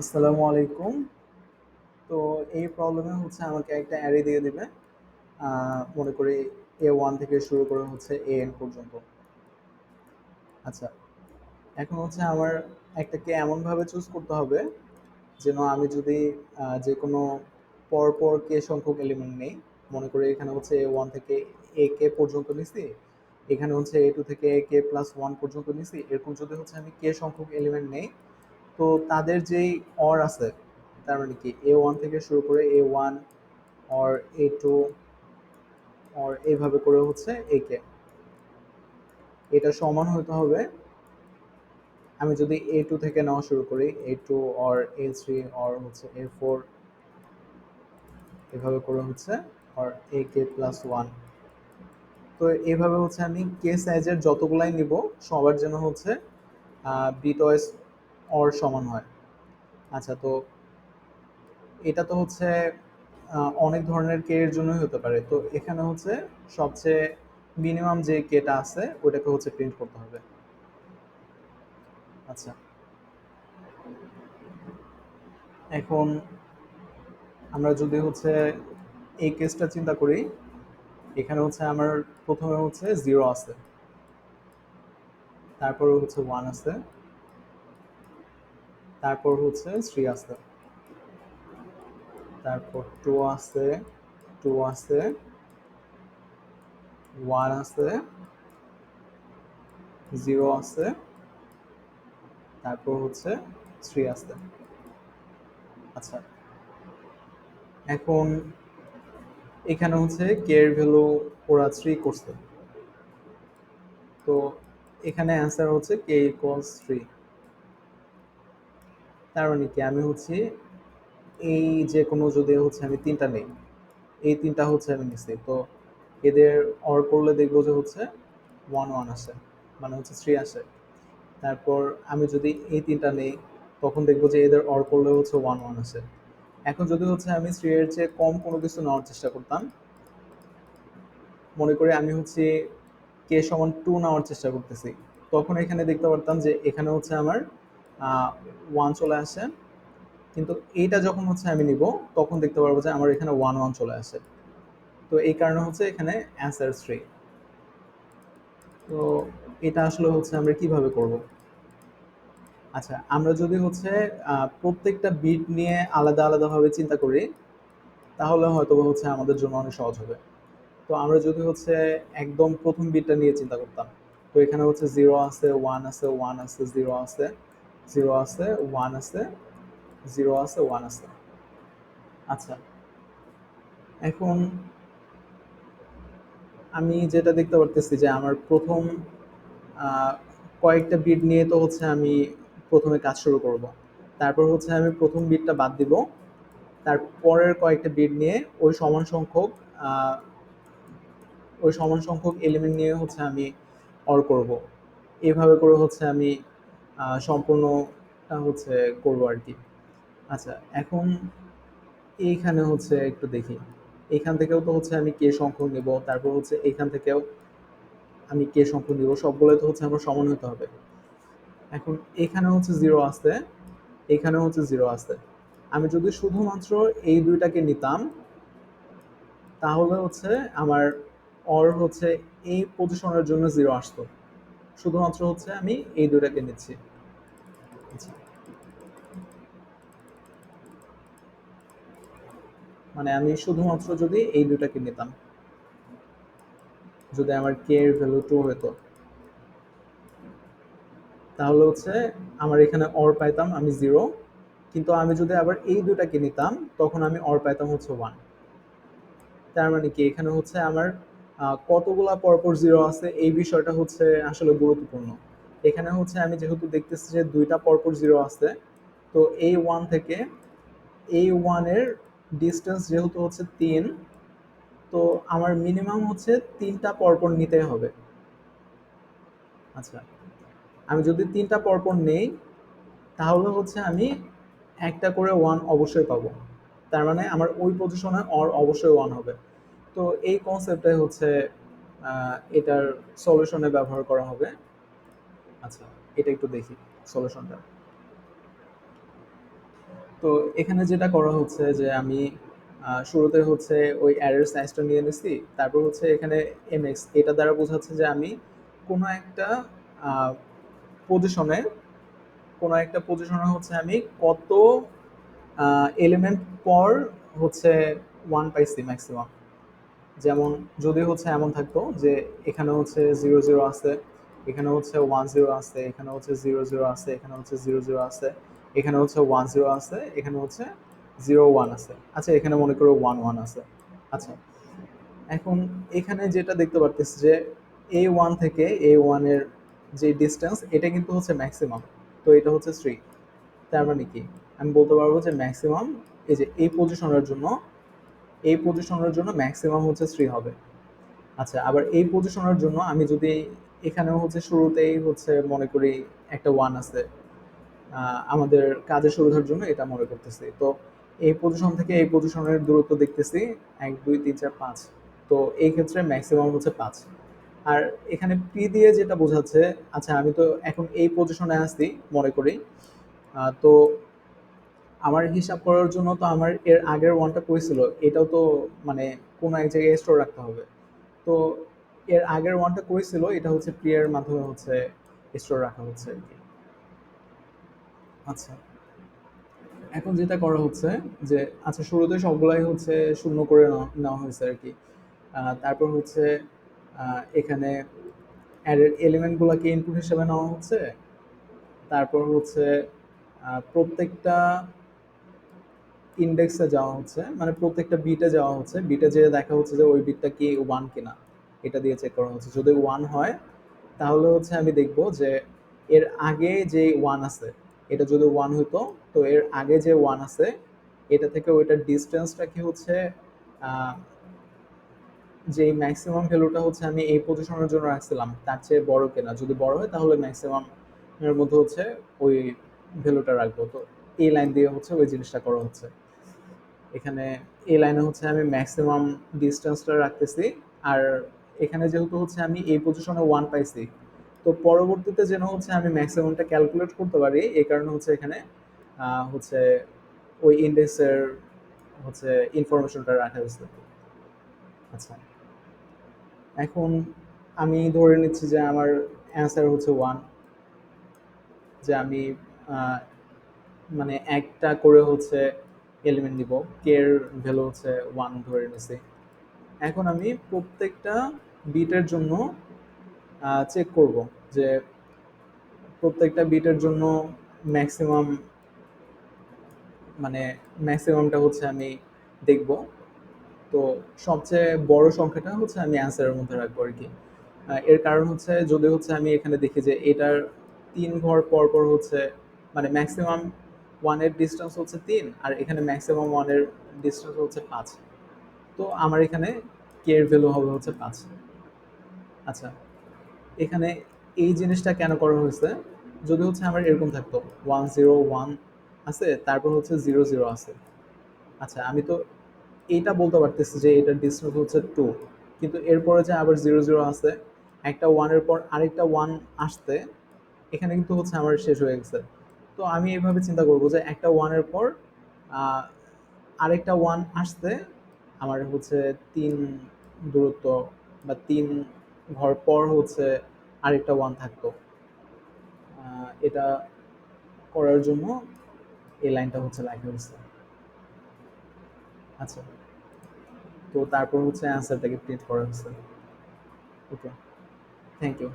আসসালামু আলাইকুম। তো এই প্রবলেমে হচ্ছে আমাকে একটা অ্যারে দিয়ে দিবে। মনে করি এ ওয়ান থেকে শুরু করে হচ্ছে এ এন পর্যন্ত। আচ্ছা এখন হচ্ছে আমার একটাকে এমনভাবে চুজ করতে হবে যেন আমি যদি যে কোনো পরপর কে সংখ্যক এলিমেন্ট নেই, মনে করি এখানে হচ্ছে এ ওয়ান থেকে এ কে পর্যন্ত নিছি, এখানে হচ্ছে এ টু থেকে এ কে প্লাস ওয়ান পর্যন্ত নিছি, এরকম যদি হচ্ছে আমি কে সংখ্যক এলিমেন্ট নেই তো তাদের যেই অর আছে, তার মানে কি এ ওয়ান থেকে শুরু করে A one or A two or এইভাবে করে হচ্ছে এ কে এটা সমান হতে হবে, আমি যদি এ টু থেকে নেওয়া শুরু করি A two or A three or হচ্ছে এ ফোর এভাবে করে হচ্ছে or A K plus one তো এইভাবে হচ্ছে আমি কে সাইজের যতগুলাই নিব, সবার জন্য হচ্ছে বিটয়েস অর সমান হয়। আচ্ছা তো এটা তো হচ্ছে অনেক ধরনের কে এর জন্যই হতে পারে। তো এখানে হচ্ছে সবচেয়ে মিনিমাম যে কেটা আছে ওটাকে হচ্ছে প্রিন্ট করতে হবে। আচ্ছা। এখন আমরা যদি হচ্ছে এই কেসটা চিন্তা করি, এখানে হচ্ছে আমার প্রথমে হচ্ছে জিরো আছে। তারপরে হচ্ছে ওয়ান আছে। তারপর হচ্ছে থ্রি আছে। তারপর টু আছে টু আছে, ওয়ান আছে, জিরো আছে, তারপর হচ্ছে থ্রি আছে। আচ্ছা এখন এখানে হচ্ছে কে ভ্যালু ওরা থ্রি করছে। তো এখানে অ্যান্সার হচ্ছে কে ইকুয়ালস থ্রি। তার কি আমি হচ্ছে এই যে কোনো যদি হচ্ছে আমি তিনটা নেই, এই তিনটা হচ্ছে আমি নিচ্ছি তো এদের অর করলে দেখব যে হচ্ছে ওয়ান ওয়ান আসে মানে হচ্ছে থ্রি আসে। তারপর আমি যদি এই তিনটা নেই, তখন দেখব যে এদের অর করলে হচ্ছে ওয়ান ওয়ান আসে। এখন যদি হচ্ছে আমি থ্রি এর চেয়ে কম কোনো কিছু নেওয়ার চেষ্টা করতাম, মনে করি আমি হচ্ছে কে সমান টু নেওয়ার চেষ্টা করতেছি, তখন এখানে দেখতে পারতাম যে এখানে হচ্ছে আমার ওয়ান চলে আসে। কিন্তু এইটা যখন হচ্ছে আমি নিব, তখন দেখতে পারব যে আমার এখানে ওয়ান ওয়ান চলে আসে। তো এই কারণে হচ্ছে এখানে অ্যান্সার থ্রি তো এটা আসলে হচ্ছে আমরা কীভাবে করব? আচ্ছা আমরা যদি হচ্ছে প্রত্যেকটা বিট নিয়ে আলাদা আলাদাভাবে চিন্তা করি, তাহলে হয়তো হচ্ছে আমাদের জন্য অনেক সহজ হবে। তো আমরা যদি হচ্ছে একদম প্রথম বিটটা নিয়ে চিন্তা করতাম, তো এখানে হচ্ছে জিরো আছে ওয়ান আছে ওয়ান আছে জিরো আছে। জিরো আছে, ওয়ান আছে, জিরো আছে, ওয়ান আছে। আচ্ছা এখন আমি যেটা দেখতে পারতেছি যে আমার প্রথম কয়েকটা বিট নিয়ে তো হচ্ছে আমি প্রথমে কাজ শুরু করব। তারপর হচ্ছে আমি প্রথম বিটটা বাদ দিব। তারপরের কয়েকটা বিট নিয়ে ওই সমান সংখ্যক ওই সমান সংখ্যক এলিমেন্ট নিয়ে হচ্ছে আমি অর করব। এভাবে করে হচ্ছে আমি সম্পূর্ণটা হচ্ছে করব আর কি। আচ্ছা এখন এইখানে হচ্ছে একটু দেখি। এইখান থেকেও তো হচ্ছে আমি কে সংখ্যক নেব, তারপর হচ্ছে এইখান থেকেও আমি কে সংখ্যক নেব সবগুলো তো হচ্ছে আমার সমান হতে হবে। এখন এখানে হচ্ছে জিরো আসতে এখানে হচ্ছে জিরো আসতে আমি যদি শুধুমাত্র এই দুইটাকে নিতাম, তাহলে হচ্ছে আমার অর হচ্ছে এই পজিশনের জন্য জিরো আসতো। শুধুমাত্র হচ্ছে আমি এই দুইটাকে নিচ্ছি। মানে আমি শুধুমাত্র যদি এই দুটাকে নিতাম, যদি আমার কে এর ভ্যালু টু হতো তাহলে হচ্ছে আমার এখানে অর পাইতাম আমি জিরো কিন্তু আমি যদি আবার এই দুটাকে নিতাম, তখন আমি অর পাইতাম হচ্ছে ওয়ান তার মানে কি? এখানে হচ্ছে আমার কতগুলা পরপর জিরো আছে, এই বিষয়টা হচ্ছে আসলে গুরুত্বপূর্ণ। এখানে হচ্ছে আমি যেহেতু দেখতেছি যে দুইটা পরপর জিরো আছে, তো এই ওয়ান থেকে এই ওয়ানের ডিস্টেন্স যেহেতু হচ্ছে তিন, তো আমার মিনিমাম হচ্ছে তিনটা পরপর নিতে হবে। আচ্ছা আমি যদি তিনটা পরপর নেই, তাহলে হচ্ছে আমি একটা করে ওয়ান অবশ্যই পাবো। তার মানে আমার ওই পজিশনে অর অবশ্যই ওয়ান হবে। তো এই কনসেপ্টটাই হচ্ছে এটার সলিউশনে ব্যবহার করা হবে। আচ্ছা এটা একটু দেখি সলিউশনটা তো এখানে যেটা করা হচ্ছে যে আমি শুরুতে হচ্ছে ওই অ্যারের সাইজটা নিয়ে নিছি, তারপর হচ্ছে এখানে এমএক্স এটা দ্বারা বোঝাচ্ছে যে আমি কোনো একটা পজিশনে কোনো একটা পজিশনে হচ্ছে আমি কত এলিমেন্ট পর হচ্ছে ওয়ান পাইছি ম্যাক্সিমাম যেমন যদি হচ্ছে এমন থাকতো যে এখানে হচ্ছে জিরো জিরো আছে এখানে হচ্ছে ওয়ান জিরো আছে, এখানে হচ্ছে জিরো জিরো আছে, এখানে হচ্ছে জিরো জিরো আছে, এখানে হচ্ছে ওয়ান জিরো আছে, এখানে হচ্ছে জিরো ওয়ান আছে। আচ্ছা এখানে মনে করো ওয়ান ওয়ান আছে। আচ্ছা এখন এখানে যেটা দেখতে পারতেছি যে এ ওয়ান থেকে এ ওয়ানের যে ডিস্টেন্স এটা কিন্তু হচ্ছে ম্যাক্সিমাম তো এটা হচ্ছে থ্রি তার মানে কি? আমি বলতে পারব যে ম্যাক্সিমাম এই যে এই পজিশনের জন্য এই পজিশনের জন্য ম্যাক্সিমাম হচ্ছে থ্রি হবে। আচ্ছা আবার এই পজিশনের জন্য আমি যদি এখানেও হচ্ছে শুরুতেই হচ্ছে মনে করি একটা ওয়ান আছে। আমাদের কাজের সুবিধার জন্য এটা মনে করতেছি। তো এই পজিশন থেকে এই পজিশনের দূরত্ব দেখতেছি, এক, দুই, তিন, চার, পাঁচ। তো এই ক্ষেত্রে ম্যাক্সিমাম হচ্ছে পাঁচ। আর এখানে পি দিয়ে যেটা বোঝাচ্ছে আচ্ছা আমি তো এখন এই পজিশনে আছি মনে করি। তো আমার হিসাব করার জন্য তো আমার এর আগের ওয়ানটা করেছিল এটাও তো মানে কোনো এক জায়গায় স্টোর রাখতে হবে। তো এর আগের ওয়ানটা করেছিল, এটা হচ্ছে প্রিয়ার মাধ্যমে হচ্ছে স্টোর রাখা হচ্ছে আর কি। আচ্ছা। এখন যেটা করা হচ্ছে যে আচ্ছা শুরুতে সবগুলাই হচ্ছে শূন্য করে নেওয়া হয়েছে আর কি। তারপর হচ্ছে এখানে অ্যাডের এলিমেন্টগুলোকে ইনপুট হিসেবে নেওয়া হচ্ছে। তারপর হচ্ছে প্রত্যেকটা ইন্ডেক্সে যাওয়া হচ্ছে মানে প্রত্যেকটা বিটে যাওয়া হচ্ছে। বিটে যেয়ে দেখা হচ্ছে যে ওই বিটটা কি ওয়ান কিনা। এটা দিয়ে চেক করা হচ্ছে। যদি ওয়ান হয়, তাহলে হচ্ছে আমি দেখব যে এর আগে যে ওয়ান আছে, এটা যদি ওয়ান হতো তো এর আগে যে ওয়ান আছে, এটা থেকে ওইটার ডিস্টেন্সটা কি হচ্ছে যে ম্যাক্সিমাম ভ্যালুটা হচ্ছে আমি এই পজিশনের জন্য রাখছিলাম, তার চেয়ে বড় কেনা। যদি বড় হয়, তাহলে ম্যাক্সিমাম এর মধ্যে হচ্ছে ওই ভ্যালুটা রাখব। তো এই লাইন দিয়ে হচ্ছে ওই জিনিসটা করা হচ্ছে। এখানে এই লাইনে হচ্ছে আমি ম্যাক্সিমাম ডিস্টেন্সটা রাখতেছি, আর এখানে যেহেতু হচ্ছে আমি এই পজিশনে ওয়ান পাইছি, তো পরবর্তীতে যেন হচ্ছে আমি ম্যাক্সিমামটা ক্যালকুলেট করতে পারি, এই কারণে হচ্ছে এখানে হচ্ছে ওই ইন্ডেক্সের হচ্ছে ইনফরমেশনটা রাখা হয়েছে। আচ্ছা এখন আমি ধরে নিচ্ছি যে আমার অ্যান্সার হচ্ছে ওয়ান যে আমি মানে একটা করে হচ্ছে এলিমেন্ট দিব কে এর ভ্যালু হচ্ছে ওয়ান ধরে নিছি। এখন আমি প্রত্যেকটা বিটের জন্য চেক করব যে প্রত্যেকটা বিটের জন্য ম্যাক্সিমাম মানে ম্যাক্সিমামটা হচ্ছে আমি দেখব। তো সবচেয়ে বড় সংখ্যাটা হচ্ছে আমি অ্যান্সারের মধ্যে রাখব আর কি। এর কারণ হচ্ছে যদি হচ্ছে আমি এখানে দেখি যে এটার তিন ঘর পর পর হচ্ছে মানে ম্যাক্সিমাম ওয়ানের ডিস্টেন্স হচ্ছে তিন আর এখানে ম্যাক্সিমাম ওয়ানের ডিস্টেন্স হচ্ছে পাঁচ। তো আমার এখানে কে এর ভ্যালু হবে হচ্ছে পাঁচ। আচ্ছা এখানে এই জিনিসটা কেন করা হয়েছে? যদি হচ্ছে আমার এরকম থাকতো ওয়ান জিরো ওয়ান আছে, তারপর হচ্ছে জিরো জিরো আছে। আচ্ছা আমি তো এইটা বলতে পারতেছি যে এটার ডিস্টেন্স হচ্ছে টু কিন্তু এরপরে যে আবার জিরো জিরো আছে, একটা ওয়ানের পর আরেকটা ওয়ান আসতে, এখানে কিন্তু হচ্ছে আমার শেষ হয়ে গেছে। তো আমি এভাবে চিন্তা করব যে একটা ওয়ানের পর আরেকটা ওয়ান আসতে, আমার হচ্ছে তিন দূরত্ব বা তিন ঘর পর হচ্ছে আরেকটা ওয়ান থাকতো। এটা করার জন্য এই লাইনটা হচ্ছে লেখা হয়েছে আচ্ছা। তো তারপর হচ্ছে অ্যান্সারটাকে প্রিন্ট করা হয়েছে। Okay thank you